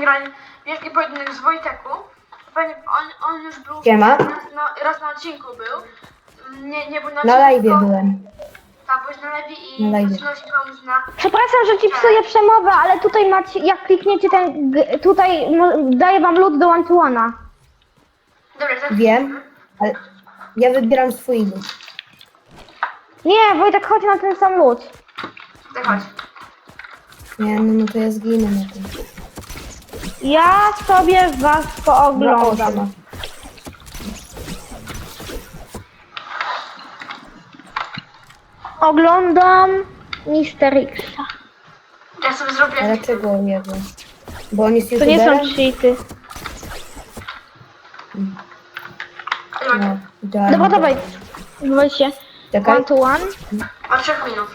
Będziemy grali wielki pojedynek z Wojteku. Pewnie on, on już był Siema. raz na, raz na odcinku był. Nie, nie był na Na odcinku, live tylko- byłem. Tak, byłeś na live i Na live. zaczynał się pomóc na... Przepraszam, że ci psuję przemowę, ale tutaj macie, jak klikniecie ten, g- tutaj no, daję wam lód do one to one'a. Dobra, tak. Wiem, ale ja wybieram swój lód. Nie, Wojtek, chodź na ten sam lód. Tak, chodź. Nie, no, no to ja zginę na tym. Ja sobie was Dobra, pooglądam. siema. Oglądam Mister Xa. Ja sobie zrobię... Dlaczego jego? Bo on jest To nie są cheaty. No, idealnie. Dobra, dawaj. Dawajcie. Czekaj. One to one. Ma trzech minut.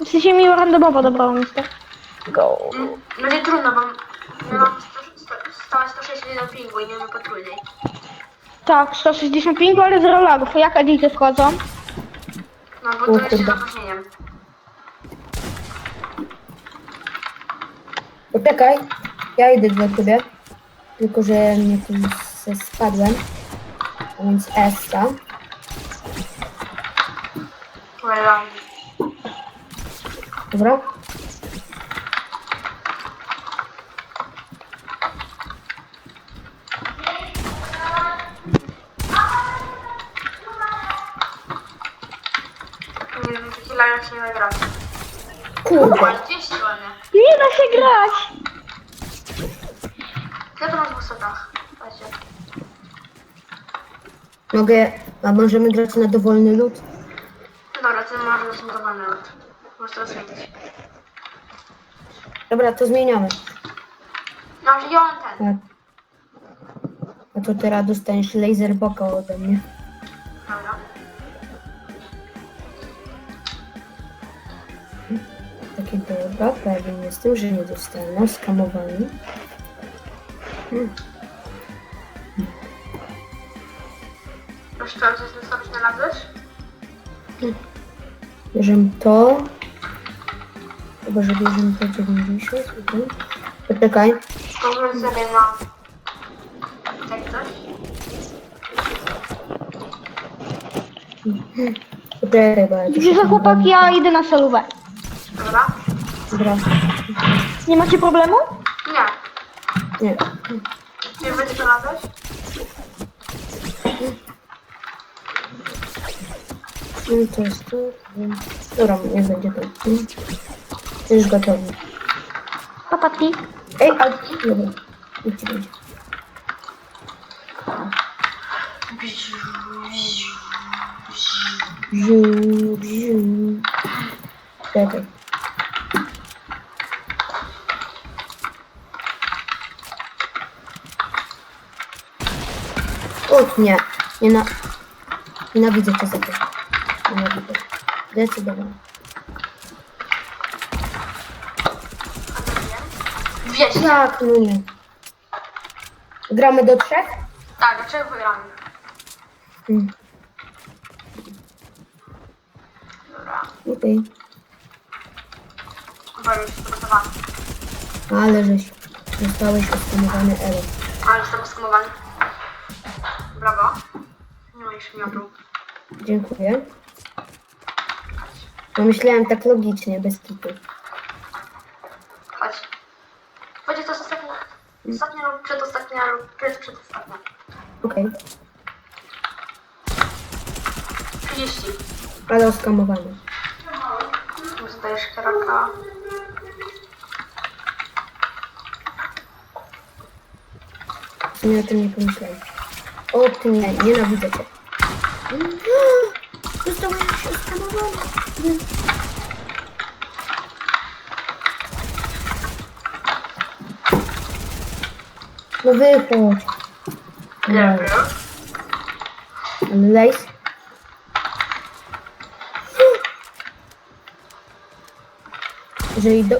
W sensie mi randomowo dobrał Mister. Go. Mm, Będzie trudno, bo mam 60 pingu i mamy potrójnej. Tak, 160 pingu, ale zero lagów. Jak adity wchodzą? No bo to jeszcze z opóźnieniem. Poczekaj, ja idę do ciebie. Tylko, że mnie tu se spadłem. A Więc Essa. Well, Dobra. Taki live się nie gra. Kurde. Ładnie, ładnie. Nie da się grać. Ja to mam w. Patrzcie. Mogę, a możemy grać na dowolny lód? No dobra, ty masz rozmontowany lód. Możesz to zmienić. Dobra, to zmieniamy. No, on ten. Tak. A to teraz dostaniesz laserboka ode mnie. Takie dobra, pewien jestem, że nie dostanę. Skamowany. Hmm. Proszę to, coś sobie znalazłeś? Bierzemy to. Chyba, że bierzemy to 90. okej. Poczekaj. Pozwól sobie na... Tak coś? Poczekaj, bo ja Widzę, że szukam chłopaki, ja idę na solówę. Dobra. Nie macie problemu? Nie. Nie. Nie będzie znalazłeś? No to jest to. Dobra, nie będzie to. Już gotowy. Chłopaki. Ej, a... Dobra. Idź, idź. Ziu, ziu. Czekaj. O nie, nie na... Nienawidzę czasami. Nienawidzę. Zdecydowanie. Wiecie. Jak, no nie. Gramy do trzech? Tak, dlaczego wygramy? Hmm. Dobra. Okej. Chyba już przygotowany. Ale żeś zostałeś oskamowany Elo. Ale jestem skumowany. Brawo. Nie ma już miodu. Dziękuję. No myślałem tak logicznie, bez kitu. Chodź. Będzie to ostatnia, ostatnia lub przedostatnia lub przed, przedostatnia. Okej. 30. Ale oskamowany. Zdajesz kraka. W sumie o tym nie pomyślałem. O nie, nienawidzę cię. Zostałem się oskamowany. No wychodź. Nie wiem. Lejs. Jeżeli, do...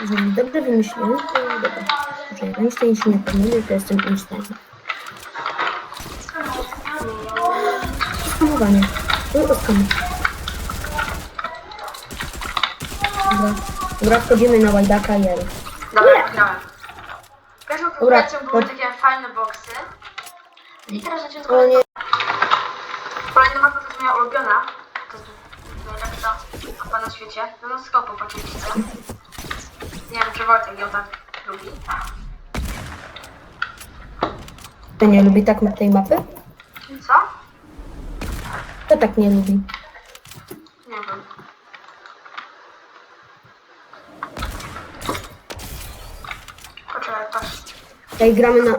Jeżeli dobrze wymyśliłem, to dobra. Jeżeli Einstein się nie pomylił, to jestem Einsteinem. Skamowanie. No, skam. Dobra. Dobra, wchodzimy na Wajdaka i Elo. Dobra, wygrałem. Pierwszą Dobra, konkurencją były takie fajne boksy. I teraz zaczynam O nie, Kolejna mapa to jest moja ulubiona. To jest najlepsza mapa na świecie. No na skopu oczywiście. Nie wiem, czy Wojtek ją tak lubi. to nie lubi tak tej mapy? Co? To tak nie lubi. Nie wiem. Poczekaj, patrz. Tutaj gramy na...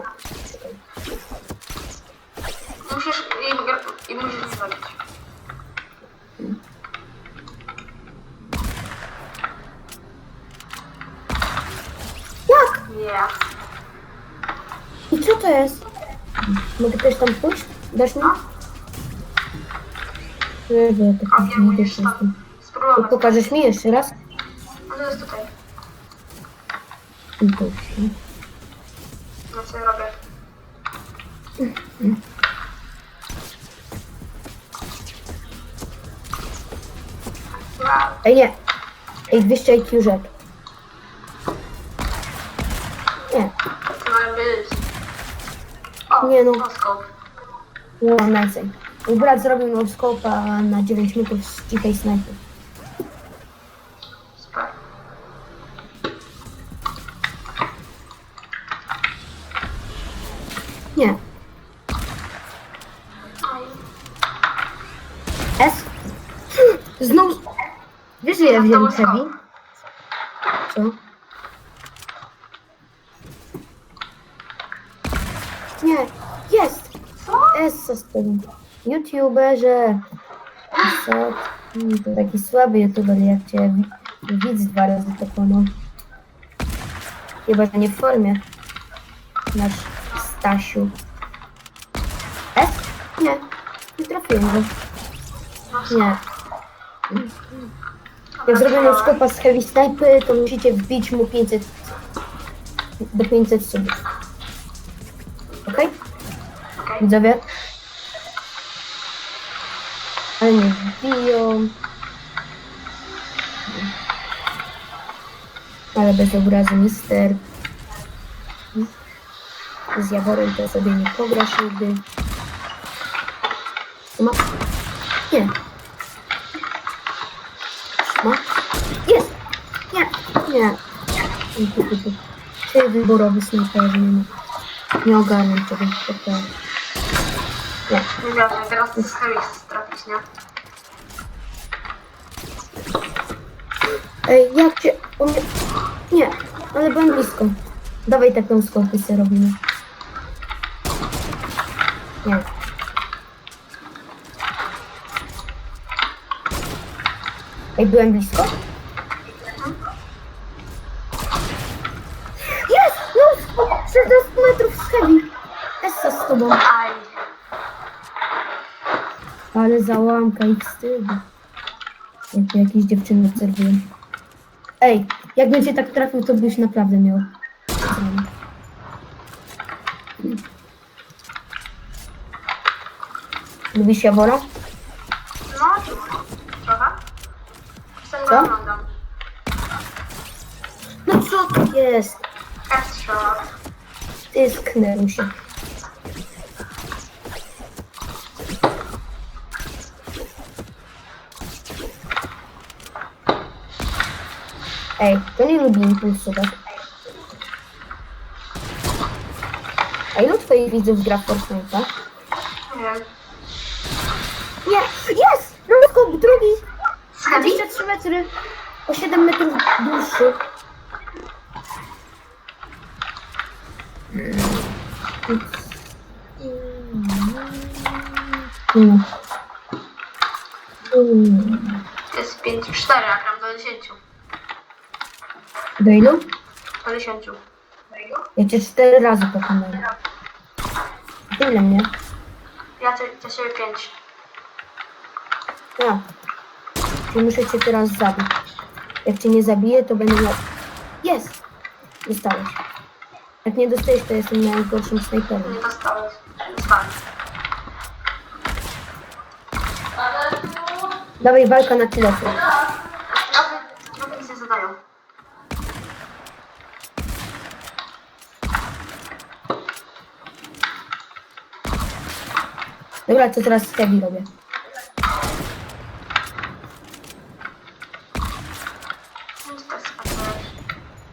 Musisz i, i musisz zrobić. Jak? Nie. I co to jest? Mogę też tam pójść? Dasz mi? Nie, bo ja A tak wiem, nie jestem. tam. Pokażesz mi jeszcze raz? No to jest tutaj. Dobrze. No co ja robię? Wow. Ej, nie. Ej, 200 IQ rzek. Nie. To ma być. O, Nie no. Moskop. No, najcej. Mój brat zrobił no na 9 metrów z cichej snajpy. Super. Nie. S? Znowu... Wiesz, że ja wiem heavy? Co? Nie, jest! Co? S z tym. YouTuberze. Co? To taki słaby YouTuber jak cię wi- widz dwa razy pokonał. Chyba, że nie w formie. Nasz Stasiu. S? Nie. Nie trafiłem go. Nie. Jak zrobię na skopa z heavy snipy, to musicie wbić mu 500 do 500 subów. Okej. Widzowie? Wbiją. Ale bez obrazy mister. Z Jaworem to sobie nie pograsz nigdy. Ma? Nie. Ma? Jest! Nie! Nie. Ty wyborowy snajper, nie ma. Nie ogarniam tego. Nie. Nie wiem, teraz z Harris trafić, nie? Ej, jak cię... O mnie... Nie, ale byłem blisko. Dawaj taką sobie robimy. Nie. Ej, byłem blisko? Jest! No! o, 16 metrów z heavy. Essa z tobą. Ale załamka i wstyd. Jak jakieś dziewczyny obserwują. Ej, jak będzie tak trafił, to byś naprawdę miał. zrobić. Lubisz Jawora? No, trochę. Czasem Co? go oglądam. No co to jest? Headshot. Ty sknęł się. Ej, to nie lubi impulsować. A ilu twoich widzów gra w Fortnite'a? Nie. Nie! Jest! Ruskop drugi! Heavy? 23 metry. O 7 metrów dłuższy. Mm. Mm. To jest 5, 4, a gram do 10. Do ilu? Do 10. Ja cię cztery razy pokonałem. Tyle mnie. Ja cię, ja ciebie 5. Ja. Czyli muszę cię teraz zabić. Jak cię nie zabiję, to będę miał... Jest! Dostałeś. Jak nie dostajesz, to jestem najgorszym snajperem. Nie dostałeś. Dostałem. Dawaj walka na telefon. Dobra, to teraz heavy robię.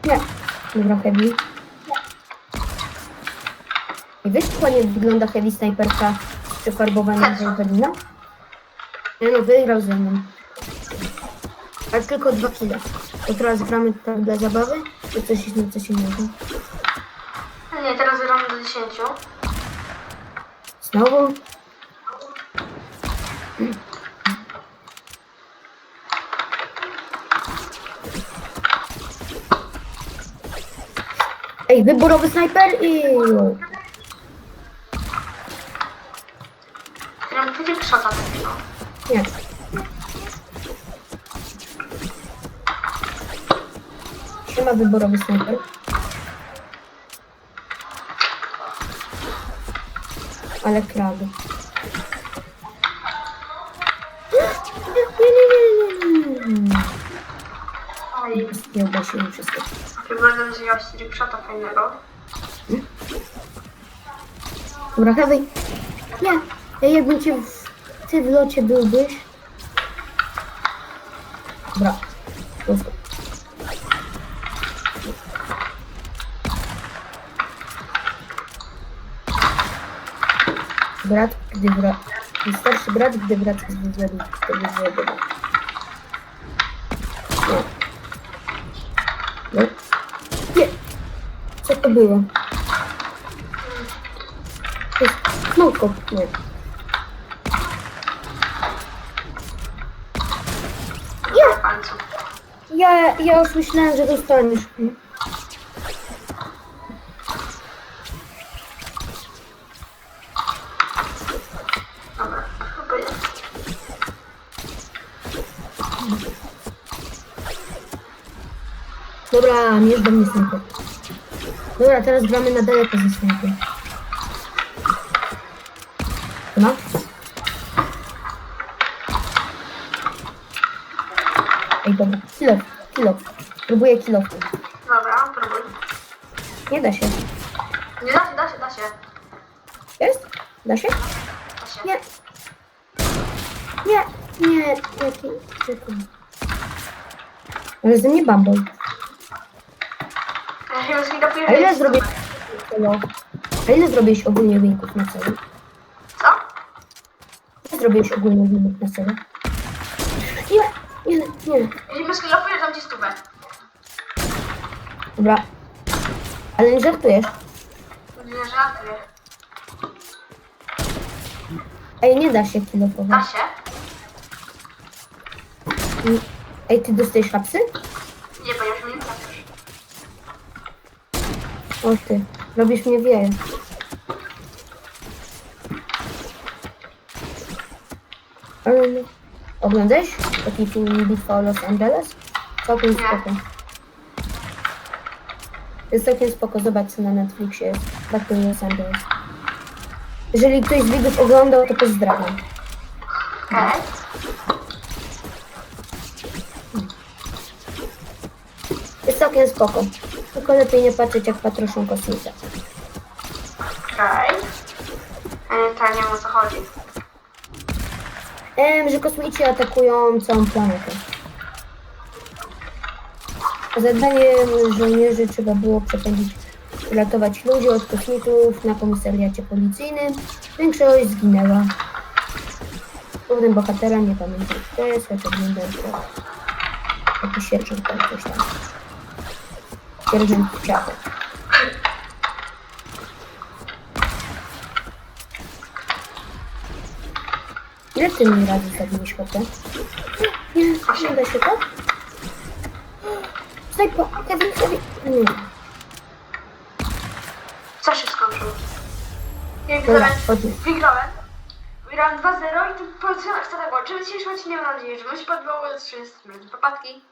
Nie. Dobra, heavy. I wiesz, jak wygląda heavy snajperka z przefarbowaniem Wolverina? Nie no, wygrał ze mną. Ale tylko dwa kile. To teraz gramy tak dla zabawy? Czy coś, coś innego? Nie, teraz gramy do 10. Znowu? Ej, wyborowy snajper i... Gramy tylko szota takiego. Nie. Siema wyborowy snajper. Ale krady. Nie, uda się im wszystko. chyba będę wziąć trickshota fajnego. Dobra, Heavy. Nie. Ej, jakbym cię w... Ty w locie byłbyś. Dobra. Let's go. Brat, gdy brat... Starszy brat, gdy brat jest wywiadu, wtedy wywiadu. Nie. No. Nie. Co to było? To jest smałko. Nie. Ja, ja już myślałem, że dostaniesz. Dobra, nie do mnie snajper. Dobra, teraz gramy na daleko ze snajper. No. Ej, dobra. Kilof, kilof. Próbuję kilof. Dobra, próbuj. Nie da się. Nie da się, da się, da się. Jest? Da się? Da się. Nie. Nie, nie, jaki, jaki. Ale ze mnie bumble. Ja już mi dopiero A ile zrobię kilo? A ile zrobiłeś ogólnie wyników na celu? Co? Ile zrobiłeś ogólnie wynik na celu? Nie, nie, nie. Jeśli bez kilofuje, dam ci stówę. Dobra. Ale nie żartujesz. Nie żartuję. Ej, nie da się Da kilofować. się? Ej, ty dostajesz hapsy? Nie, bo już mi nie trafisz. O ty, robisz mnie wieję. Ale nie. Oglądałeś taki film Bitwa o Los Angeles? Całkiem spoko. Jest całkiem spoko, zobacz co na Netflixie jest. Battle Los Angeles. Jeżeli ktoś z widzów oglądał, to pozdrawiam. Okej. Jest całkiem spoko. Tylko lepiej nie patrzeć jak patroszą kosmice. Okej. Okay. Tak, nie wiem o co chodzi. Em, że kosmici atakują całą planetę. Zadaniem żołnierzy trzeba było przepędzić, uratować ludzi od kosmitów na komisariacie policyjnym. Większość zginęła. Głównym bohaterem nie pamiętam kto jest, choć oglądałem to. Jakiś sierżant tam coś tam. Sierżant Ciacho. Ile ty mi razy zabiłeś chłopie? Nie, nie da się to? Snajpa, Kevin, Kevin. Nie. Co się skończyło? Ja Dobra, wygrałem. chodźmy. Wygrałem. Wygrałem 2-0 i tu polecam, co tak było. Czy dzisiejszy odcinek mam nadzieję, że mu się podobało. 30 minut. Popatki.